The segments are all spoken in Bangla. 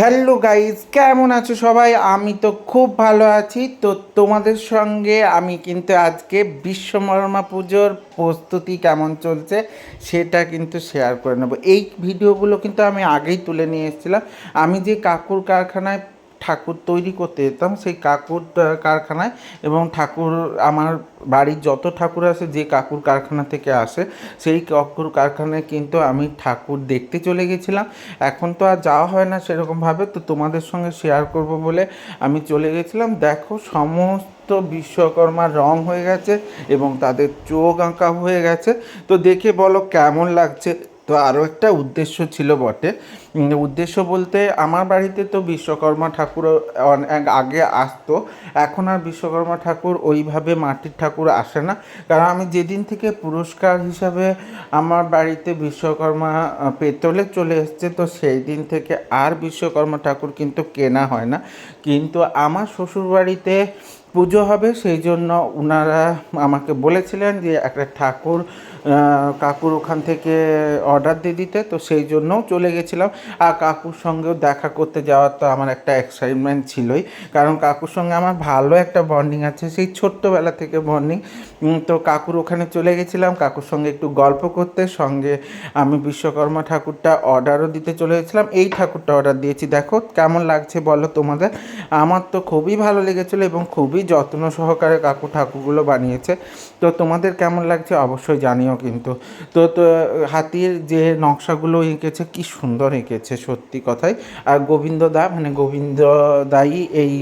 হ্যালো গাইজ কেমন আছো সবাই? আমি তো খুব ভালো আছি। তো তোমাদের সঙ্গে আমি কিন্তু আজকে বিশ্বকর্মা পুজোর প্রস্তুতি কেমন চলছে সেটা কিন্তু শেয়ার করে নেব। এই ভিডিওগুলো কিন্তু আমি আগেই তুলে নিয়ে এসেছিলাম। আমি যে কাকুর কারখানায় ঠাকুর তৈরি করতে যেতাম, সেই কাকুর কারখানায় এবং ঠাকুর, আমার বাড়ির যত ঠাকুর আসে যে কাকুর কারখানা থেকে আসে, সেই কাকুর কারখানায় কিন্তু আমি ঠাকুর দেখতে চলে গেছিলাম। এখন তো আর যাওয়া হয় না সেরকমভাবে, তো তোমাদের সঙ্গে শেয়ার করব বলে আমি চলে গেছিলাম। দেখো, সমস্ত বিশ্বকর্মার রং হয়ে গেছে এবং তাদের চোখ আঁকা হয়ে গেছে। তো দেখে বলো কেমন লাগছে? তো আরও একটা উদ্দেশ্য ছিল বটে। উদ্দেশ্য বলতে আমার বাড়িতে তো বিশ্বকর্মা ঠাকুর অনেক আগে আসতো, এখন আর বিশ্বকর্মা ঠাকুর ওইভাবে মাটির ঠাকুর আসে না। কারণ আমি যেদিন থেকে পুরস্কার হিসাবে আমার বাড়িতে বিশ্বকর্মা পেতলে চলে এসছে, তো সেই দিন থেকে আর বিশ্বকর্মা ঠাকুর কিন্তু কেনা হয় না। কিন্তু আমার শ্বশুর বাড়িতে পুজো হবে, সেই জন্য ওনারা আমাকে বলেছিলেন যে একটা ঠাকুর কাকুর ওখান থেকে অর্ডার দিয়ে দিতে, তো সেই জন্যও চলে গেছিলাম। আর কাকুর সঙ্গেও দেখা করতে যাওয়ার তো আমার একটা এক্সাইটমেন্ট ছিলই, কারণ কাকুর সঙ্গে আমার ভালো একটা বন্ডিং আছে, সেই ছোট্টবেলা থেকে বন্ডিং তো কাকুর ওখানে চলে গেছিলাম, কাকুর সঙ্গে একটু গল্প করতে, সঙ্গে আমি বিশ্বকর্মা ঠাকুরটা অর্ডারও দিতে চলে গেছিলাম। এই ঠাকুরটা অর্ডার দিয়েছি। দেখো কেমন লাগছে বলো তোমাদের? আমার তো খুবই ভালো লেগেছিলো এবং খুবই যত্ন সহকারে কাকু ঠাকুরগুলো বানিয়েছে। তো তোমাদের কেমন লাগছে অবশ্যই জানিও কিন্তু। তো তো, হাতির যে নকশাগুলো এঁকেছে, কি সুন্দর এঁকেছে, সত্যি কথাই। আর গোবিন্দ দা মানে গোবিন্দ দাই এই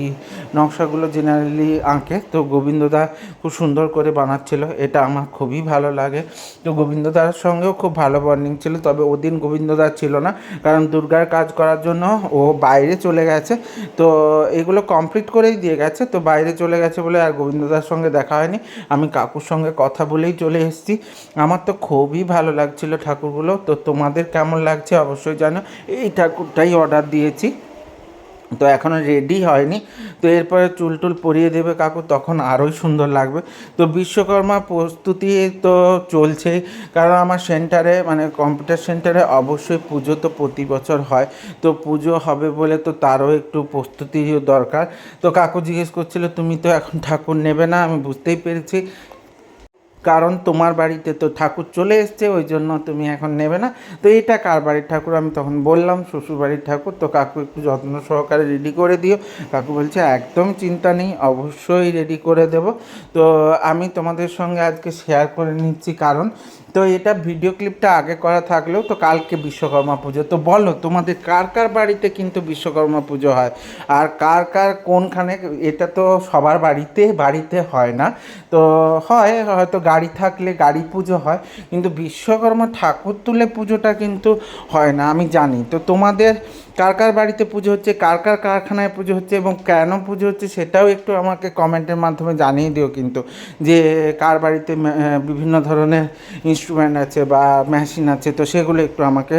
নকশাগুলো জেনারেলি আঁকে। তো গোবিন্দ দা খুব সুন্দর করে বানাচ্ছিল, এটা আমার খুবই ভালো লাগে। তো গোবিন্দ দার সঙ্গেও খুব ভালো বন্ডিং ছিল, তবে ওদিন গোবিন্দ দা ছিল না। কারণ দুর্গার কাজ করার জন্য ও বাইরে চলে গেছে। তো, এগুলো কমপ্লিট করেই দিয়ে গেছে। তো বাইরে চলে গেছে বলে আর গোবিন্দদার সঙ্গে দেখা হয়নি। আমি কাকুর সঙ্গে কথা বলেই চলে এসেছি। আমার তো খুবই ভালো লাগছিল ঠাকুরগুলো। তো তোমাদের কেমন লাগছে অবশ্যই জানো এই ঠাকুরটাই অর্ডার দিয়েছি। তো এখনও রেডি হয়নি। তো এরপরে চুল টুল পরিয়ে দেবে কাকু, তখন আরোই সুন্দর লাগবে। তো বিশ্বকর্মা প্রস্তুতি তো চলছেই কারণ আমার সেন্টারে মানে কম্পিউটার সেন্টারে অবশ্যই পুজো তো প্রতি বছর হয়। তো পুজো হবে বলে তো তারও একটু প্রস্তুতিও দরকার। তো কাকু জিজ্ঞেস করছিল, তুমি তো এখন ঠাকুর নেবে না? আমি বুঝতেই পেরেছি। কারণ তোমার বাড়িতে তো ঠাকুর চলে এসছে, ওই জন্য তুমি এখন নেবে না। তো এটা কার বাড়ির ঠাকুর? আমি তখন বললাম, শ্বশুর বাড়ির ঠাকুর, তো কাকু একটু যত্ন সহকারে রেডি করে দিও। কাকু বলছে, একদম চিন্তা নেই, অবশ্যই রেডি করে দেব। তো আমি তোমাদের সঙ্গে আজকে শেয়ার করে নিচ্ছি কারণ, তো এটা ভিডিও ক্লিপটা আগে করা থাকলেও তো কালকে বিশ্বকর্মা পুজো। তো বলো, তোমাদের কার কার বাড়িতে কিন্তু বিশ্বকর্মা পুজো হয়? আর কার কার কোনখানে? এটা তো সবার বাড়িতে বাড়িতে হয় না। তো হয়, হয়তো গাড়ি থাকলে গাড়ি পুজো হয়, কিন্তু বিশ্বকর্মা ঠাকুর তুলে পুজোটা কিন্তু হয় না, আমি জানি। তো তোমাদের কার কার বাড়িতে পুজো হচ্ছে, কার কার কারখানায় পুজো হচ্ছে এবং কেন পুজো হচ্ছে সেটাও একটু আমাকে কমেন্টের মাধ্যমে জানিয়ে দিও কিন্তু। যে কার বাড়িতে বিভিন্ন ধরনের ইনস্ট্রুমেন্ট আছে বা মেশিন আছে, তো সেগুলো একটু আমাকে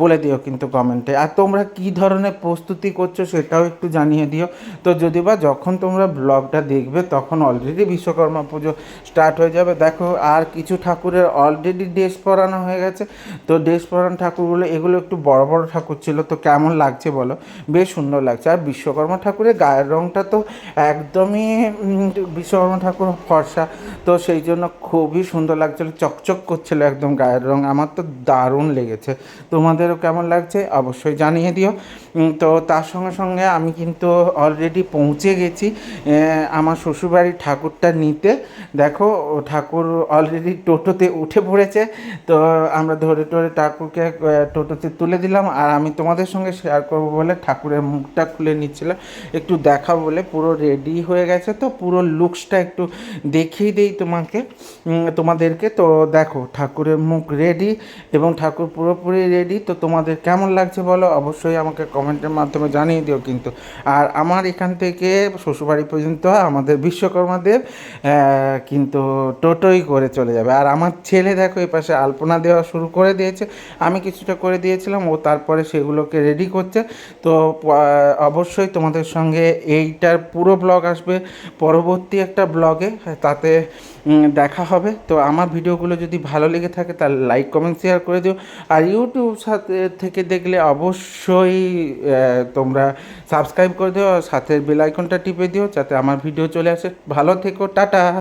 বলে দিও কিন্তু কমেন্টে। আর তোমরা কি ধরনের প্রস্তুতি করছ সেটাও একটু জানিয়ে দিও। তো যদি বা যখন তোমরা ব্লগটা দেখবে, তখন অলরেডি বিশ্বকর্মা পুজো স্টার্ট হয়ে যাবে। দেখো আর কিছু ঠাকুরের অলরেডি ড্রেস পরানো হয়ে গেছে। তো ড্রেস পরানো ঠাকুরগুলো, এগুলো একটু বড় বড় ঠাকুর ছিল, তো কেমন লাগছে বলো? বেশ সুন্দর লাগছে। আর বিশ্বকর্মা ঠাকুরের গায়ের রঙটা তো একদমই বিশ্বকর্মা ঠাকুর ফর্সা, তো সেই জন্য খুবই সুন্দর লাগছিল, চকচক করছিল একদম গায়ের রং। আমার তো দারুণ লেগেছে। তোমাদেরও কেমন লাগছে অবশ্যই জানিয়ে দিও। তো তার সঙ্গে সঙ্গে আমি কিন্তু অলরেডি পৌঁছে গেছি আমার শ্বশুরবাড়ির ঠাকুরটা নিতে। দেখো ঠাকুর অলরেডি টোটোতে উঠে পড়েছে। তো আমরা ধরে টরে ঠাকুরকে টোটোতে তুলে দিলাম আর আমি তোমাদের সঙ্গে শেয়ার করব বলে ঠাকুরের মুখটা খুলে নিচ্ছিলাম। একটু দেখা বলে পুরো রেডি হয়ে গেছে তো পুরো লুকসটা একটু দেখিয়ে দিই তোমাকে। তোমাদেরকে তো দেখো ঠাকুরের মুখ রেডি এবং ঠাকুর পুরোপুরি রেডি তো তোমাদের কেমন লাগছে বলো অবশ্যই আমাকে কমেন্টের মাধ্যমে জানিয়ে দিও কিন্তু। আর আমার এখান থেকে শ্বশুরবাড়ি পর্যন্ত আমাদের বিশ্বকর্মা দেব কিন্তু টোটোই করে চলে যাবে। আর আমার ছেলে দেখো এই পাশে আলপনা দেওয়া শুরু করে দিয়েছে। আমি কিছুটা করে দিয়েছিলাম, ও তারপরে সেগুলোকে রেডি করছে। তো অবশ্যই তোমাদের সঙ্গে এইটার পুরো ব্লগ আসবে। পরবর্তী একটা ব্লগে তাতে দেখা হবে। তো আমার ভিডিওগুলো যদি যদি ভালো লেগে থাকে, তাহলে লাইক কমেন্ট শেয়ার করে দিও। আর ইউটিউব সাথে, থেকে দেখলে অবশ্যই তোমরা সাবস্ক্রাইব করে দিও। আর সাথে বেল আইকনটা টিপে দিও, যাতে আমার ভিডিও চলে আসে। ভালো থেকো, টাটা!